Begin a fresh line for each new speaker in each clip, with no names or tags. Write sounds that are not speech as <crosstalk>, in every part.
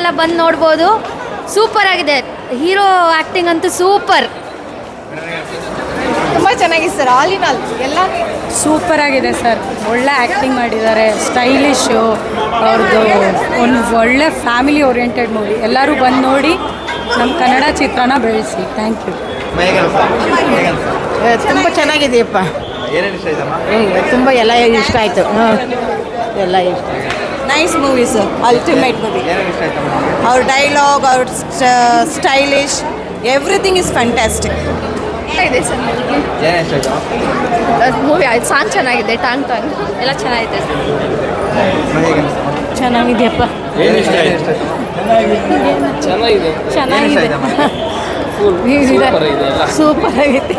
ಎಲ್ಲ ಬಂದು ನೋಡ್ಬೋದು. ಸೂಪರ್ ಆಗಿದೆ. ಹೀರೋ ಆ್ಯಕ್ಟಿಂಗ್ ಅಂತೂ ಸೂಪರ್
ತುಂಬ ಚೆನ್ನಾಗಿದೆ ಸರ್ ಆಲ್ ಇನ್ ಆಲ್ ಎಲ್ಲ?
ಸೂಪರ್ ಆಗಿದೆ ಸರ್ ಒಳ್ಳೆ ಆ್ಯಕ್ಟಿಂಗ್ ಮಾಡಿದ್ದಾರೆ. ಸ್ಟೈಲಿಶು ಅವ್ರದ್ದು ಒಂದು ಒಳ್ಳೆ ಫ್ಯಾಮಿಲಿ ಓರಿಯೆಂಟೆಡ್ ಮೂವಿ ಎಲ್ಲರೂ ಬಂದು ನೋಡಿ ನಮ್ಮ ಕನ್ನಡ ಚಿತ್ರನ ಬೆಳೆಸಿ. ಥ್ಯಾಂಕ್ ಯು
ತುಂಬ ಚೆನ್ನಾಗಿದೆಯಪ್ಪ.
ಏನೇನು ಇಷ್ಟ ಆಯ್ತಮ್ಮ?
ತುಂಬ ಎಲ್ಲ ಇಷ್ಟ ಆಯಿತು. ಎಲ್ಲ ಇಷ್ಟ nice movie sir ultimate movie ಅವ್ರ ಡೈಲಾಗ್ ಅವ್ರ ಸ್ಟೈಲಿಶ್ ಎವ್ರಿಥಿಂಗ್ ಇಸ್ ಫ್ಯಾಂಟಾಸ್ಟಿಕ್
ಇದೆ ಸರ್ ಮೂವಿ ಆಯ್ತು? ಸಾಂಗ್ ಚೆನ್ನಾಗಿದೆ ಟಾಂಗ್ ಟಾಂಗ್ ಎಲ್ಲ ಚೆನ್ನಾಗಿದೆ
ಚೆನ್ನಾಗಿದೆಯಪ್ಪ. ಚೆನ್ನಾಗಿದೆ. ಸೂಪರ್ <laughs> ಆಗೈತೆ.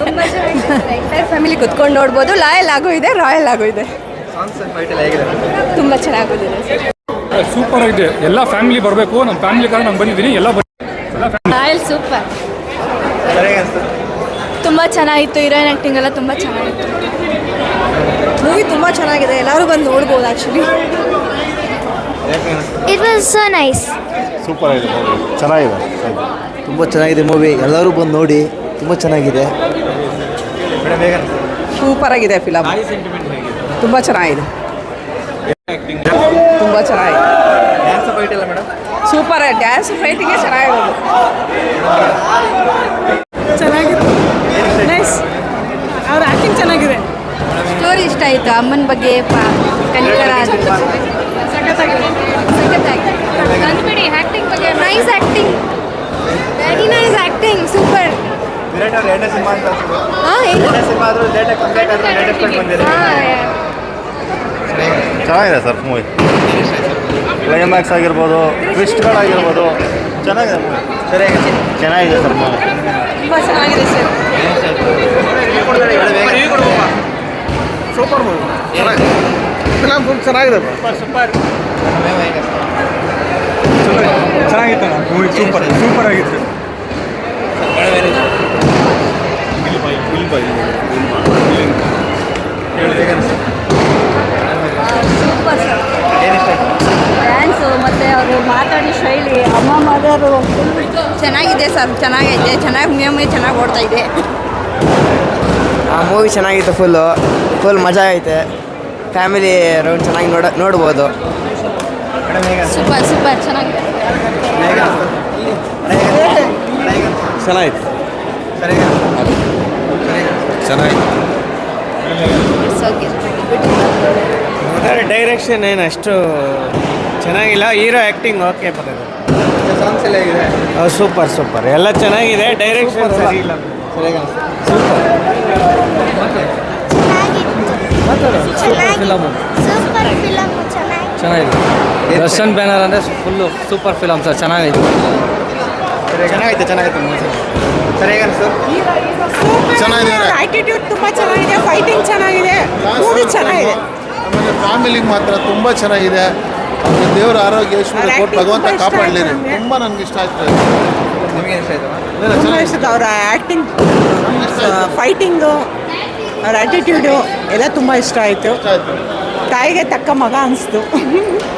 ಫ್ಯಾಮಿಲಿ ಕುತ್ಕೊಂಡು ನೋಡ್ಬೋದು. ಲಾಯಲ್ ಆಗೂ ಇದೆ ರಾಯಲ್ ಆಗು ಇದೆ. ತುಂಬ ಚೆನ್ನಾಗೋದಿದೆ ಸರ್.
ಸೂಪರ್ ಆಗಿದೆ. ಎಲ್ಲ ಫ್ಯಾಮಿಲಿ ಬರಬೇಕು. ನಮ್ಮ ಫ್ಯಾಮಿಲಿ ಕಾರಣ ನಾನು ಬಂದಿದ್ದೀನಿ. ಎಲ್ಲ
ರಾಯಲ್ ಸೂಪರ್ ತುಂಬ ಚೆನ್ನಾಗಿತ್ತು. ಹೀರೋಯಿನ್ ಆ್ಯಕ್ಟಿಂಗ್ ಎಲ್ಲ ತುಂಬ ಚೆನ್ನಾಗಿತ್ತು.
ಮೂವಿ ತುಂಬ ಚೆನ್ನಾಗಿದೆ. ಎಲ್ಲರೂ ಬಂದು ನೋಡ್ಬೋದು actually
it was so nice
super ಆಗಿದೆ ಚೆನ್ನಾಗಿದೆ.
ತುಂಬ ಚೆನ್ನಾಗಿದೆ ಮೂವಿ ಎಲ್ಲರೂ ಬಂದು ನೋಡಿ ತುಂಬ ಚೆನ್ನಾಗಿದೆ.
ಸೂಪರ್ ಆಗಿದೆ ಫಿಲಮ್ ತುಂಬ ಚೆನ್ನಾಗಿದೆ. ತುಂಬ ಚೆನ್ನಾಗಿದೆ. ಸೂಪರ್ ಡ್ಯಾನ್ಸ್ ಫೈಟಿಗೆ ಚೆನ್ನಾಗಿರೋದು.
ಚೆನ್ನಾಗಿದೆ. ನೈಸ್ ಅವ್ರ ಆ್ಯಕ್ಟಿಂಗ್ ಚೆನ್ನಾಗಿದೆ.
ಸ್ಟೋರಿ ಇಷ್ಟ ಆಯಿತು ಅಮ್ಮನ ಬಗ್ಗೆ ಕಲಿಕರ ಸಖತ್ತಾಗಿದೆ. ಆ್ಯಕ್ಟಿಂಗ್ ಬಗ್ಗೆ nice acting very nice acting super
Virat ಅವ್ರ ಎರಡನೇ ಸಿನಿಮಾ ಅಂತ ಅನ್ಸುತ್ತೆ
ಹಾಂ
ಎರಡನೇ ಸಿನಿಮಾ ಆದರೂ ಲೇಟಾಗಿ ಕಂಪ್ಲೀಟ್ ಆದರೂ ಲೇಟೆಸ್ಟ್ ಕೊಂಡು ಬಂದಿದೆ
ಚೆನ್ನಾಗಿದೆ ಸರ್ ಮೂವಿ. ಕ್ಲೈಮ್ಯಾಕ್ಸ್ ಆಗಿರ್ಬೋದು ಟ್ವಿಸ್ಟ್ಗಳಾಗಿರ್ಬೋದು ಚೆನ್ನಾಗಿದೆ ಮೂವಿ.
ಸರಿಯಾಗಿ
ಚೆನ್ನಾಗಿದೆ ಸರ್ ಮೂವಿ.
ತುಂಬ ಚೆನ್ನಾಗಿದೆ ಸರ್.
Super movie. ಚೆನ್ನಾಗಿದೆ. ಫುಲ್ ಚೆನ್ನಾಗಿದೆ
ಚೆನ್ನಾಗಿತ್ತು ಮೂವಿ ಸೂಪರ್ ಸೂಪರ್ ಆಗಿತ್ತು
ಏನು ಇಷ್ಟ ಆಯ್ತು
ಡ್ಯಾನ್ಸು ಮತ್ತು ಅವರು ಮಾತಾಡಿ ಶೈಲಿ ಮದರು
ಚೆನ್ನಾಗಿದೆ ಸರ್ ಚೆನ್ನಾಗೈತೆ ಚೆನ್ನಾಗಿ ಮೂವಿ ಚೆನ್ನಾಗಿ ಓಡ್ತಾ ಇದೆ.
ಆ ಮೂವಿ ಚೆನ್ನಾಗಿತ್ತು ಫುಲ್ಲು ಫುಲ್ ಮಜಾ ಐತೆ. ಫ್ಯಾಮಿಲಿ ರೌಂಡ್ ಚೆನ್ನಾಗಿ ನೋಡ ನೋಡ್ಬೋದು.
ಸೂಪರ್ ಸೂಪರ್ ಚೆನ್ನಾಗಿದೆ.
ಚೆನ್ನಾಗಿತ್ತು ಚೆನ್ನಾಗಿತ್ತು
ಡೈರೆಕ್ಷನ್ ಏನು ಅಷ್ಟು ಚೆನ್ನಾಗಿಲ್ಲ ಹೀರೋ ಆ್ಯಕ್ಟಿಂಗ್ ಓಕೆ ಬರೋದು
ಸಾಂಗ್ಸ್ ಎಲ್ಲ ಹೇಗಿದೆ?
ಸೂಪರ್ ಸೂಪರ್ ಎಲ್ಲ ಚೆನ್ನಾಗಿದೆ ಡೈರೆಕ್ಷನ್ ಸರಿ ಇಲ್ಲ.
ಸರಿಯಾಗಿ
ಸೂಪರ್ ಫಿಲಮ್ ಚೆನ್ನಾಗಿ
ಚೆನ್ನಾಗಿದೆ. ದರ್ಶನ್ ಬ್ಯಾನರ್ ಅಂದರೆ ಫುಲ್ಲು ಸೂಪರ್ ಫಿಲಮ್ ಸರ್ ಚೆನ್ನಾಗಿದೆ.
ಚೆನ್ನಾಗೈತೆ ಚೆನ್ನಾಗೈತೆ ಸರಿಯಾಗಿ ಅನಿಸ್ತು
ಚೆನ್ನಾಗಿದೆ.
ಆಟಿಟ್ಯೂಡ್ ತುಂಬ ಚೆನ್ನಾಗಿದೆ ಫೈಟಿಂಗ್ ಚೆನ್ನಾಗಿದೆ ಮೂವಿ ಚೆನ್ನಾಗಿದೆ.
ಆಮೇಲೆ ಫ್ಯಾಮಿಲಿಗೆ ಮಾತ್ರ ತುಂಬ ಚೆನ್ನಾಗಿದೆ. ದೇವರ ಆರೋಗ್ಯ ಐಶ್ವರ್ಯ ಕೊಟ್ಟು ಭಗವಂತ
ನನಗೆ.
ತುಂಬ ನನಗೆ ಇಷ್ಟ ಆಯ್ತು.
ನಿಮಗೆ ಇಷ್ಟ ಆಯ್ತಮ್ಮ?
ತುಂಬ ಇಷ್ಟ ಅವರ ಆ್ಯಕ್ಟಿಂಗ್ ಫೈಟಿಂಗು ಅವ್ರ ಆಟಿಟ್ಯೂಡು ಎಲ್ಲ ತುಂಬ ಇಷ್ಟ ಆಯಿತು.
ಇಷ್ಟ ಆಯ್ತು.
ತಾಯಿಗೆ ತಕ್ಕ ಮಗ ಅನಿಸ್ತು. <laughs>